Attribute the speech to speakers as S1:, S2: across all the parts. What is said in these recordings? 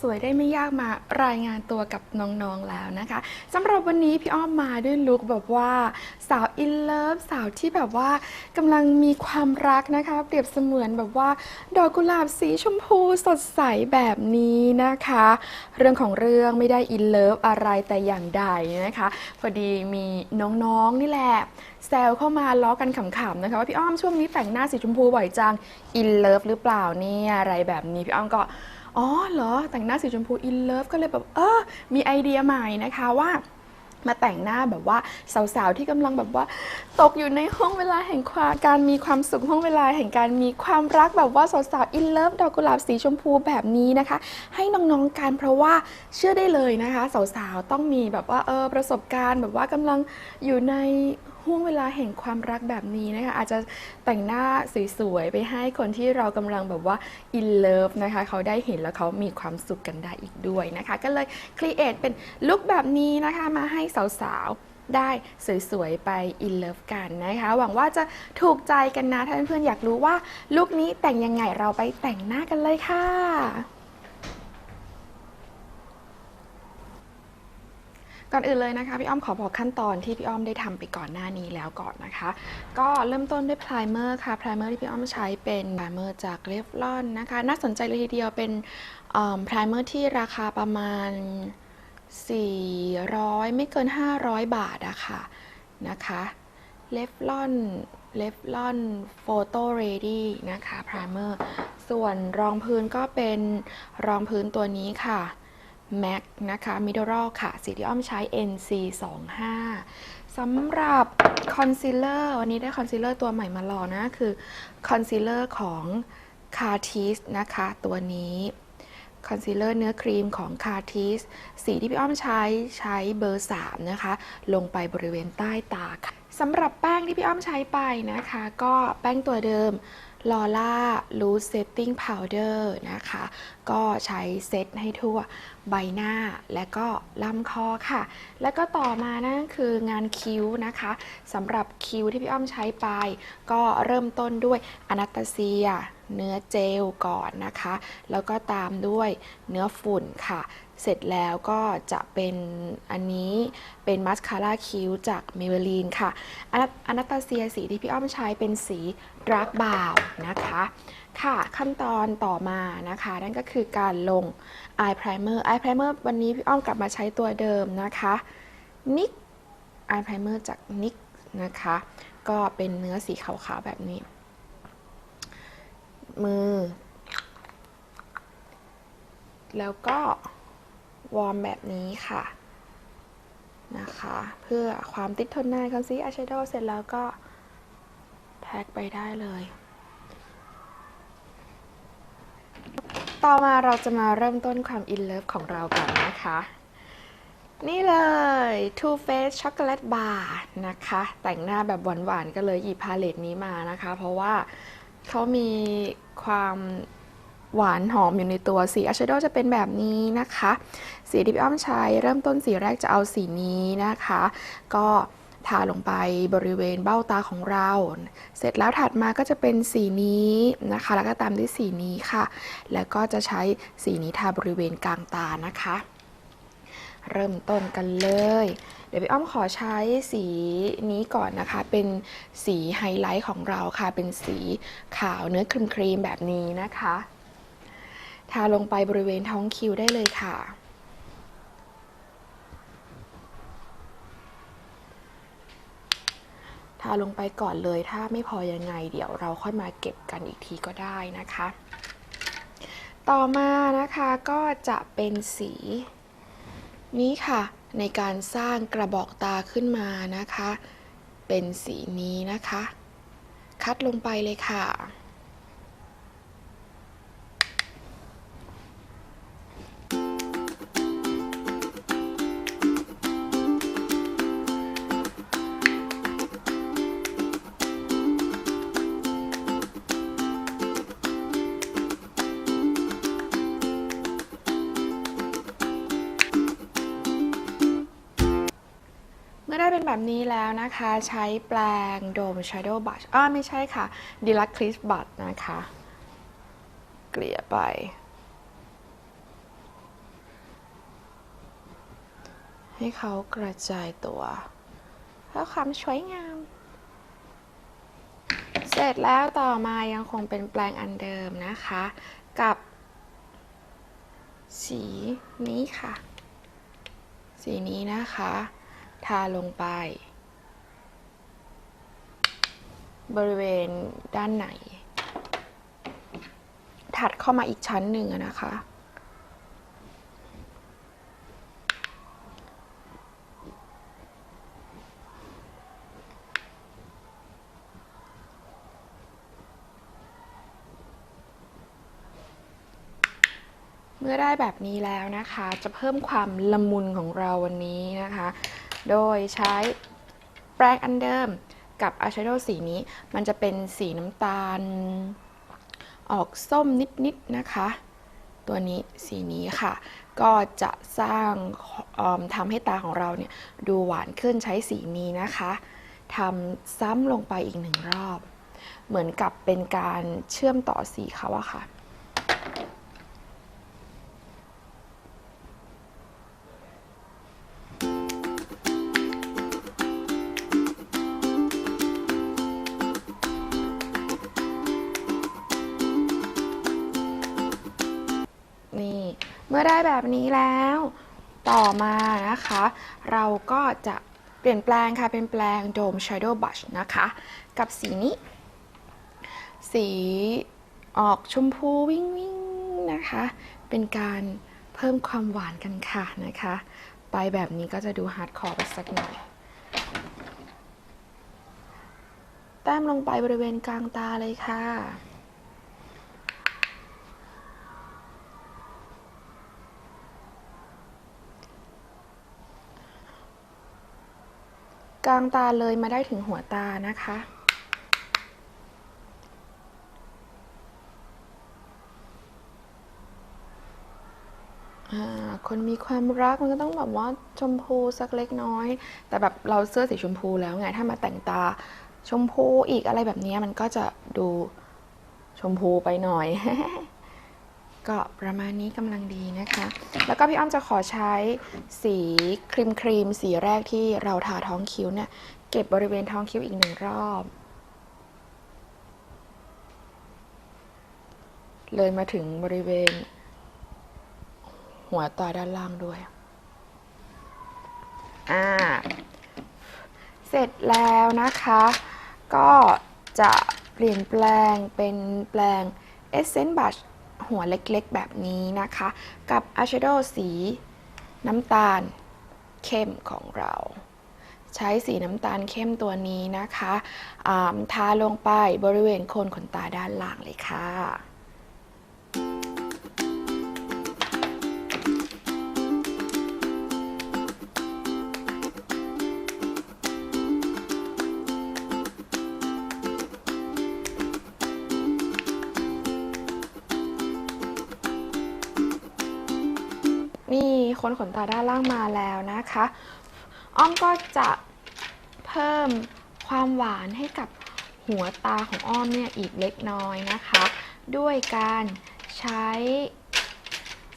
S1: สวๆสวยได้ไม่ยากมารายงานตัวกับน้องๆแล้วนะคะสำหรับวันนี้พี่อ้อมมาด้วยลุคแบบว่าสาวอินเลิฟสาวที่แบบว่ากำลังมีความรักนะคะ เปรียบเสมือนแบบว่า ดอกกุหลาบสีชมพูสดใสแบบนี้นะคะ เรื่องของเรื่องไม่ได้อินเลิฟอะไรแต่อย่างใดนะคะ พอดีมีน้องๆนี่แหละแซวเข้ามาล้อกันขำๆนะคะว่าพี่อ้อมช่วงนี้แต่งหน้าสีชมพูบ่อยจังอินเลิฟหรือเปล่าเนี่ยอะไรแบบนี้พี่อ้อมก็ อ๋อเหรอ แต่งหน้าสีชมพูอินเลิฟก็เลยแบบเออมีไอเดียใหม่นะคะว่ามาแต่งหน้าแบบว่าสาวๆที่กำลังแบบว่า ตกอยู่ในห้องเวลาแห่งความการมีความสุขห้องเวลาแห่งการมีความรักแบบว่าสาวๆอินเลิฟดอกกุหลาบสีชมพูแบบนี้นะคะ ให้น้องๆกันเพราะว่าเชื่อได้เลยนะคะ สาวๆต้องมีแบบว่าเออประสบการณ์แบบว่ากำลังอยู่ใน ห่วงเวลาแห่งความรักแบบนี้นะคะ อาจจะแต่งหน้าสวยๆ ไปให้คนที่เรากำลังแบบว่าอินเลิฟนะคะ เขาได้เห็นแล้วเขามีความสุขกันได้อีกด้วยนะคะ ก็เลยครีเอทเป็นลุคแบบนี้นะคะมาให้สาวๆได้สวยๆ ไปอินเลิฟกันนะคะ หวังว่าจะถูกใจกันนะ ถ้าเพื่อนๆอยากรู้ว่าลุคนี้แต่งยังไงเราไปแต่งหน้ากันเลยค่ะ ก่อนอื่นเลยนะคะพี่อ้อมขอบอกขั้นตอนที่พี่อ้อมได้ทำไปก่อนหน้านี้แล้วก่อนนะคะ ก็เริ่มต้นด้วยไพรเมอร์ค่ะไพรเมอร์ที่พี่อ้อมใช้เป็นไพรเมอร์จากเลฟลอนนะคะ น่าสนใจเลยทีเดียวเป็นไพรเมอร์ที่ราคาประมาณ 400 ไม่เกิน 500 บาทอะค่ะนะคะเลฟลอนเลฟลอนโฟโต้เรดี้นะคะไพรเมอร์ส่วนรองพื้นก็เป็นรองพื้นตัวนี้ค่ะ MAC นะคะ Mineral ค่ะ สีที่อ้อมใช้ NC 2 5 สำหรับคอนซีลเลอร์วันนี้ได้คอนซีลเลอร์ตัวใหม่มาลองนะ คือคอนซีลเลอร์ของ c a r t i s นะคะ ตัวนี้คอนซีลเลอร์เนื้อครีมของ c a r t i s สีที่พี่อ้อมใช้ใช้เบอร์ 3 นะคะ ลงไปบริเวณใต้ตาค่ะสำหรับแป้งที่พี่อ้อมใช้ไปนะคะ ก็แป้งตัวเดิมลอล่าลูสเซตติ้งพาวเดอร์นะคะ ก็ใช้เซตให้ทั่วใบหน้าและก็ลำคอค่ะ แล้วก็ต่อมานั่นคืองานคิ้วนะคะสำหรับคิ้วที่พี่อ้อมใช้ไป ก็เริ่มต้นด้วยอนาตาเซีย เนื้อเจลก่อนนะคะ แล้วก็ตามด้วยเนื้อฝุ่นค่ะ เสร็จแล้วก็จะเป็นอันนี้เป็นมัสคาร่าคิ้วจากเมเวลีนค่ะอนาตาเซียสีที่พี่อ้อมใช้เป็นสีดรักบาวนะคะ ค่ะขั้นตอนต่อมานะคะ นั่นก็คือการลง eye primer eye primer วันนี้พี่อ้อมกลับมาใช้ตัวเดิมนะคะ NYX eye primer จาก NYX นะคะ ก็เป็นเนื้อสีขาวๆแบบนี้ มือ แล้วก็วอร์มแบบนี้ค่ะนะคะ เพื่อความติดทนนานคอนซีอายแชโดว์เสร็จแล้วก็แท็กไปได้เลย ต่อมาเราจะมาเริ่มต้นความอินเลิฟของเรากันนะคะ นี่เลย Too Faced Chocolate Bar นะคะ แต่งหน้าแบบหวานๆก็เลยหยิบพาเลตนี้มานะคะ เพราะว่าเขามีความหวานหอมอยู่ในตัวสีอ y ชโดจะเป็นแบบนี้นะคะ สีที่พี่อ้อมใช้เริ่มต้นสีแรกจะเอาสีนี้นะคะ ก็ ทาลงไปบริเวณเบ้าตาของเรา เสร็จแล้วถัดมาก็จะเป็นสีนี้นะคะ แล้วก็ตามด้วยสีนี้ค่ะ แล้วก็จะใช้สีนี้ทาบริเวณกลางตานะคะ เริ่มต้นกันเลย เดี๋ยวพี่อ้อมขอใช้สีนี้ก่อนนะคะ เป็นสีไฮไลท์ของเราค่ะ เป็นสีขาวเนื้อครีมๆแบบนี้นะคะ ทาลงไปบริเวณท้องคิ้วได้เลยค่ะ ทาลงไปก่อนเลย ถ้าไม่พอยังไง เดี๋ยวเราค่อยมาเก็บกันอีกทีก็ได้นะคะ ต่อมานะคะก็จะเป็นสี นี้ค่ะ ในการสร้างกระบอกตาขึ้นมานะคะ เป็นสีนี้นะคะ คัดลงไปเลยค่ะ แบบนี้แล้วนะคะใช้แปลงโดม Shadow Brush อ้าไม่ใช่ค่ะ d i l u x Clip Brush นะคะ เกลี่ยไป ให้เขากระจายตัวเพื่อความสวยงาม เสร็จแล้วต่อมายังคงเป็นแปลงอันเดิมนะคะ กับ สีนี้ค่ะ สีนี้นะคะ ทาลงไป บริเวณด้านในถัดเข้ามาอีกชั้นหนึ่งนะคะ เมื่อได้แบบนี้แล้วนะคะ จะเพิ่มความละมุนของเราวันนี้นะคะ โดยใช้แปรงอันเดิมกับอายแชโดว์สีนี้ มันจะเป็นสีน้ำตาล ออกส้มนิดๆนะคะ ตัวนี้สีนี้ค่ะ ก็จะสร้างเอิ่มทำให้ตาของเราเนี่ยดูหวานขึ้นใช้สีนี้นะคะทำซ้ำลงไปอีกหนึ่งรอบ เหมือนกับเป็นการเชื่อมต่อสีเขาอะค่ะ เมื่อได้แบบนี้แล้ว ต่อมานะคะ เราก็จะเปลี่ยนแปลงค่ะ เป็นแปลง Dome Shadow Brush นะคะ กับสีนี้ สีออกชมพูวิ่งวิ่งนะคะ เป็นการเพิ่มความหวานกันค่ะนะคะ ไปแบบนี้ก็จะดูฮาร์ดคอร์ไปสักหน่อย แต้มลงไปบริเวณกลางตาเลยค่ะางตาเลยมาได้ถึงหัวตานะคะ คนมีความรักมันก็ต้องแบบว่าชมพูสักเล็กน้อย แต่แบบเราเสื้อสีชมพูแล้วไง ถ้ามาแต่งตาชมพูอีกอะไรแบบนี้มันก็จะดูชมพูไปหน่อย ก็ประมาณนี้กำลังดีนะคะ แล้วก็พี่อ้อมจะขอใช้สีครีมครีมสีแรกที่เราทาท้องคิ้วเนี่ย เก็บบริเวณท้องคิ้วอีกหนึ่งรอบ เลยมาถึงบริเวณ หัวตาด้านล่างด้วย อ่า เสร็จแล้วนะคะ ก็จะเปลี่ยนแปลงเป็นแปลง Essence Brush หัวเล็กๆ แบบนี้นะคะ กับอายแชโดว์สีน้ำตาลเข้มของเรา ใช้สีน้ำตาลเข้มตัวนี้นะคะาทาลงไปบริเวณโคนขนตาด้านล่างเลยค่ะ นขนขนตาด้านล่างมาแล้วนะคะ อ้อมก็จะเพิ่มความหวานให้กับหัวตาของอ้อมเนี่ยอีกเล็กน้อยนะคะ ด้วยการใช้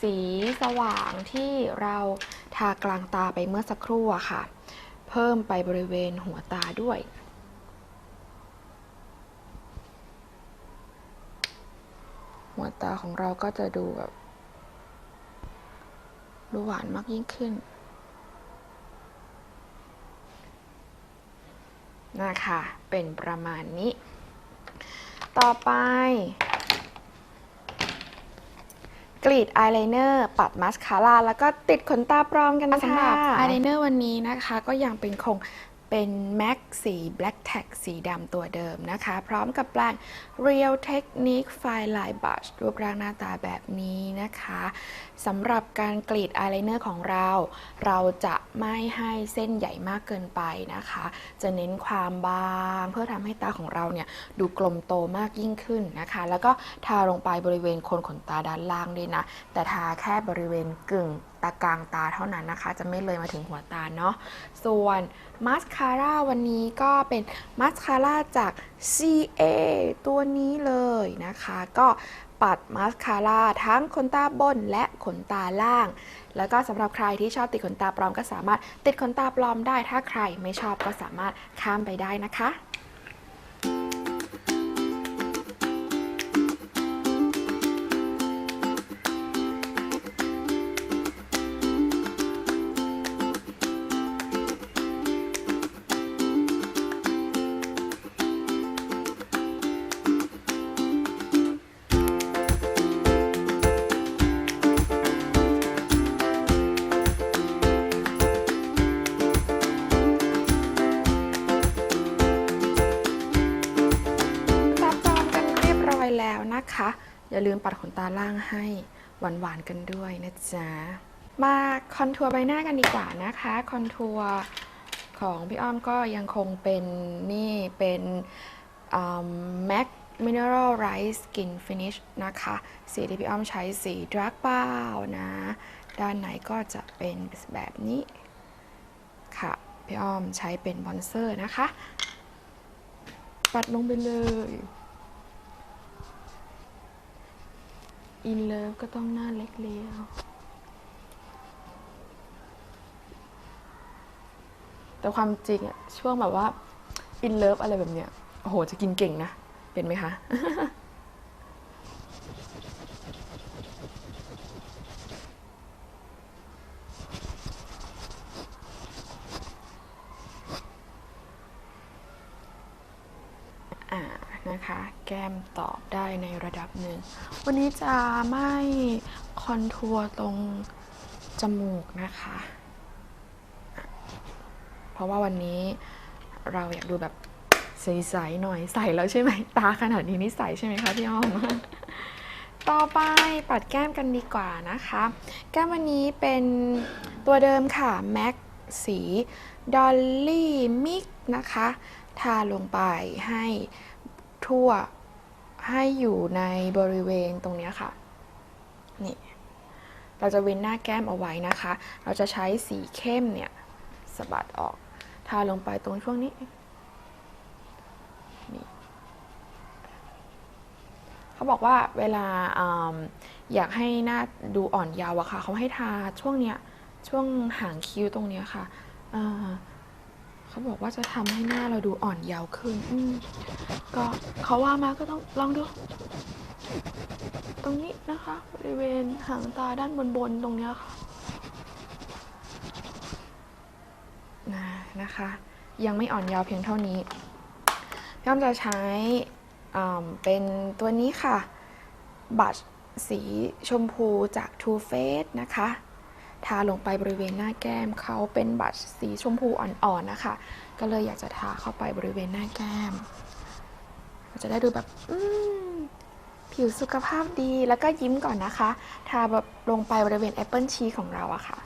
S1: สีสว่างที่เราทากลางตาไปเมื่อสักครู่อะค่ะ เพิ่มไปบริเวณหัวตาด้วยหัวตาของเราก็จะดูแบบ ดูหวานมากยิ่งขึ้น นะคะ เป็นประมาณนี้ ต่อไป กรีดอายไลเนอร์ ปัดมาสคาร่าแล้วก็ติดขนตาปลอมกันนะคะสำหรับอายไลเนอร์วันนี้นะคะ ก็ยังเป็นคง เป็นแม็กสี Black Tag สีดำตัวเดิมนะคะ พร้อมกับแปลง Real Technique Fine Line Brush รูปร่างหน้าตาแบบนี้นะคะสำหรับการกรีดอายไลเนอร์ของเรา เราจะไม่ให้เส้นใหญ่มากเกินไปนะคะ จะเน้นความบางเพื่อทำให้ตาของเราเนี่ยดูกลมโตมากยิ่งขึ้นนะคะ แล้วก็ทาลงไปบริเวณโคนขนตาด้านล่างด้วยนะ แต่ทาแค่บริเวณกึ่ง ตากลางตาเท่านั้นนะคะ จะไม่เลยมาถึงหัวตาเนาะ ส่วนมาสคาร่าวันนี้ก็เป็นมาสคาร่าจาก CA ตัวนี้เลยนะคะ ก็ปัดมาสคาร่าทั้งขนตาบนและขนตาล่าง แล้วก็สำหรับใครที่ชอบติดขนตาปลอมก็สามารถติดขนตาปลอมได้ ถ้าใครไม่ชอบก็สามารถข้ามไปได้นะคะ อย่าลืมปัดขนตาล่างให้หวานๆกันด้วยนะจ๊ะ มาคอนทัวร์ใบหน้ากันดีกว่านะคะ คอนทัวร์ของพี่อ้อมก็ยังคงเป็นนี่เป็นอืม MAC Mineral Rice Skin Finish นะคะ สีที่พี่อ้อมใช้สี Dark b r o w นะ ด้านไหนก็จะเป็นแบบนี้ ค่ะ พี่อ้อมใช้เป็นบอนเซอร์นะคะ ปัดลงไปเลย อินเลิฟก็ต้องหน้าเล็กเลี้ยวแต่ความจริงอะช่วงแบบว่าอินเลิฟอะไรแบบเนี้ยโอ้โหจะกินเก่งนะ เป็นไหมคะ อ่านะคะ แก้มตอบได้ในระดับหนึ่ง วันนี้จะไม่คอนทัวร์ตรงจมูกนะคะ เพราะว่าวันนี้เราอยากดูแบบใสๆหน่อยใสแล้วใช่ไหม ตาขนาดนี้นี่ใสใช่ไหมคะพี่อ้อม ต่อไปปัดแก้มกันดีกว่านะคะ แก้มวันนี้เป็นตัวเดิมค่ะ MAC สีดอลลี่มิกนะคะ ทาลงไปให้ทั่ว ให้อยู่ในบริเวณตรงนี้ค่ะ นี่ เราจะเว้นหน้าแก้มเอาไว้นะคะ เราจะใช้สีเข้มเนี่ยสะบัดออก ทาลงไปตรงช่วงนี้นี่เขาบอกว่าเวลาออยากให้หน้าดูอ่อนเยาว์อะค่ะ เขาให้ทาช่วงเนี้ยช่วงหางคิ้วตรงเนี้ยค่ะอ่า เขาบอกว่าจะทำให้หน้าเราดูอ่อนเยาว์ขึ้น อืมก็เขาว่ามาก็ต้องลองดู ตรงนี้นะคะบริเวณหางตาด้านบนบนๆตรงเนี้ยค่ะนะนะคะ ยังไม่อ่อนเยาว์เพียงเท่านี้พี่อ้อมจะใช้เป็นตัวนี้ค่ะ บัตรสีชมพูจาก Too Faced นะคะ ทาลงไปบริเวณหน้าแก้มเขาเป็นบัตรสีชมพูอ่อนๆนะคะ ก็เลยอยากจะทาเข้าไปบริเวณหน้าแก้ม จะได้ดูแบบอืผิวสุขภาพดีแล้วก็ยิ้มก่อนนะคะ ทาแบบลงไปบริเวณแอปเปิลชีของเราอะค่ะ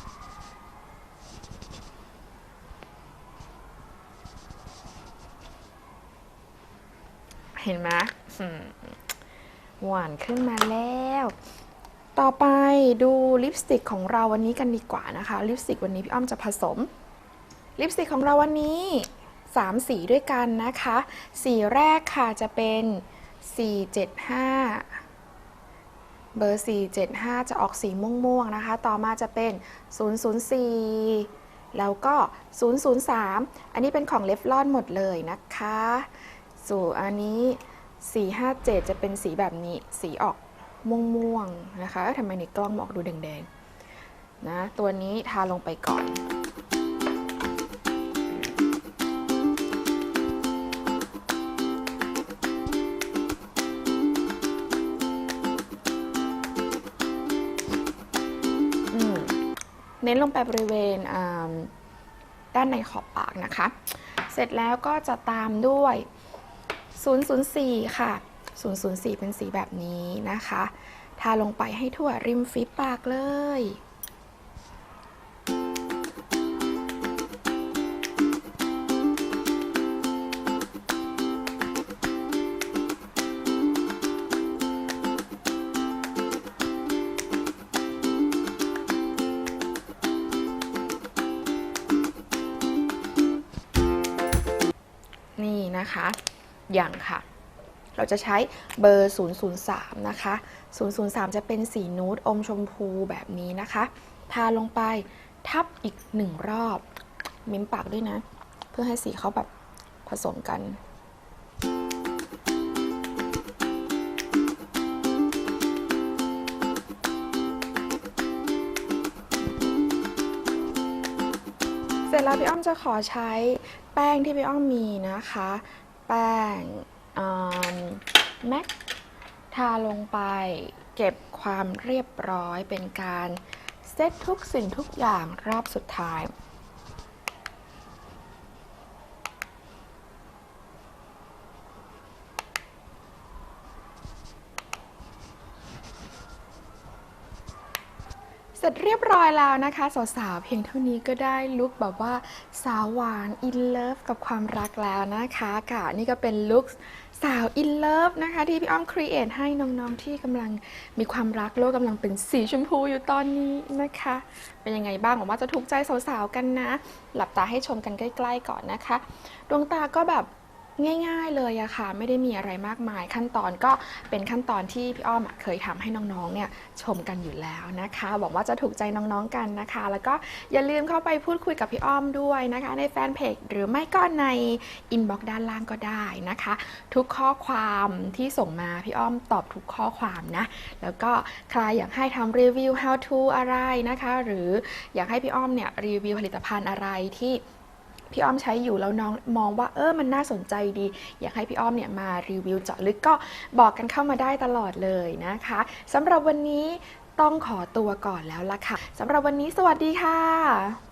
S1: เห็นไหมอืมหวานขึ้นมาแล้ว ต่อไปดูลิปสติกของเราวันนี้กันดีกว่านะคะ ลิปสติกวันนี้พี่อ้อมจะผสม ลิปสติกของเราวันนี้ 3 สีด้วยกันนะคะ สีแรกค่ะจะเป็น 475เบอร์ 475 จะออกสีม่วงๆ นะคะ ต่อมาจะเป็น 004 แล้วก็ 003 อันนี้เป็นของเลฟลอนหมดเลยนะคะ ส่วนอันนี้ 457 จะเป็นสีแบบนี้ สีออก ม่วงๆนะคะทำไมในกล้องมออกดูแดงๆนะตัวนี้ทาลงไปก่อนเน้นลงไปบริเวณด้านในขอบปากนะคะ เสร็จแล้วก็จะตามด้วย 004 ค่ะ 004 เป็นสีแบบนี้นะคะทาลงไปให้ทั่วริมฝีปากเลย นี่นะคะ อย่างค่ะ เราจะใช้เบอร์ 003 นะคะ 003 จะเป็นสีนูดอมชมพูแบบนี้นะคะ ทาลงไปทับอีกหนึ่งรอบ มิ้มปากด้วยนะ เพื่อให้สีเขาแบบผสมกันเสร็จแล้วพี่อ้อมจะขอใช้แป้งที่พี่อ้อมมีนะคะ แป้ง แม็กทาลงไปเก็บความเรียบร้อยเป็นการเซตทุกสิ่งทุกอย่างรอบสุดท้าย ร็จเรียบร้อยแล้วนะคะ สาวๆ เพียงเท่านี้ก็ได้ลุคแบบว่าสาวหวานอินเลิฟกับความรักแล้วนะคะค่ะนี่ก็เป็นลุคสาวอินเลิฟนะคะ ที่พี่อ้อมครีเอทให้น้องๆที่กำลังมีความรักโลกกำลังเป็นสีชมพูอยู่ตอนนี้นะคะ เป็นยังไงบ้างหวังว่าจะถูกใจสาวๆ กันนะ หลับตาให้ชมกันใกล้ๆก่อนนะคะ ดวงตาก็แบบ ง่ายๆเลยอะค่ะไม่ได้มีอะไรมากมายขั้นตอนก็เป็นขั้นตอนที่พี่อ้อมเคยทำให้น้องๆเนี่ยชมกันอยู่แล้วนะคะหวังว่าจะถูกใจน้องๆกันนะคะ แล้วก็อย่าลืมเข้าไปพูดคุยกับพี่อ้อมด้วยนะคะ ในแฟนเพจหรือไม่ก็ในอินบ็อกซ์ด้านล่างก็ได้นะคะ ทุกข้อความที่ส่งมาพี่อ้อมตอบทุกข้อความนะ แล้วก็ใครอยากให้ทำรีวิว how to อะไรนะคะ หรืออยากให้พี่อ้อมเนี่ยรีวิวผลิตภัณฑ์อะไรที่ พี่อ้อมใช้อยู่แล้วน้องมองว่าเออมันน่าสนใจดี อยากให้พี่อ้อมเนี่ยมารีวิวเจาะลึกก็บอกกันเข้ามาได้ตลอดเลยนะคะสำหรับวันนี้ต้องขอตัวก่อนแล้วล่ะค่ะสำหรับวันนี้สวัสดีค่ะ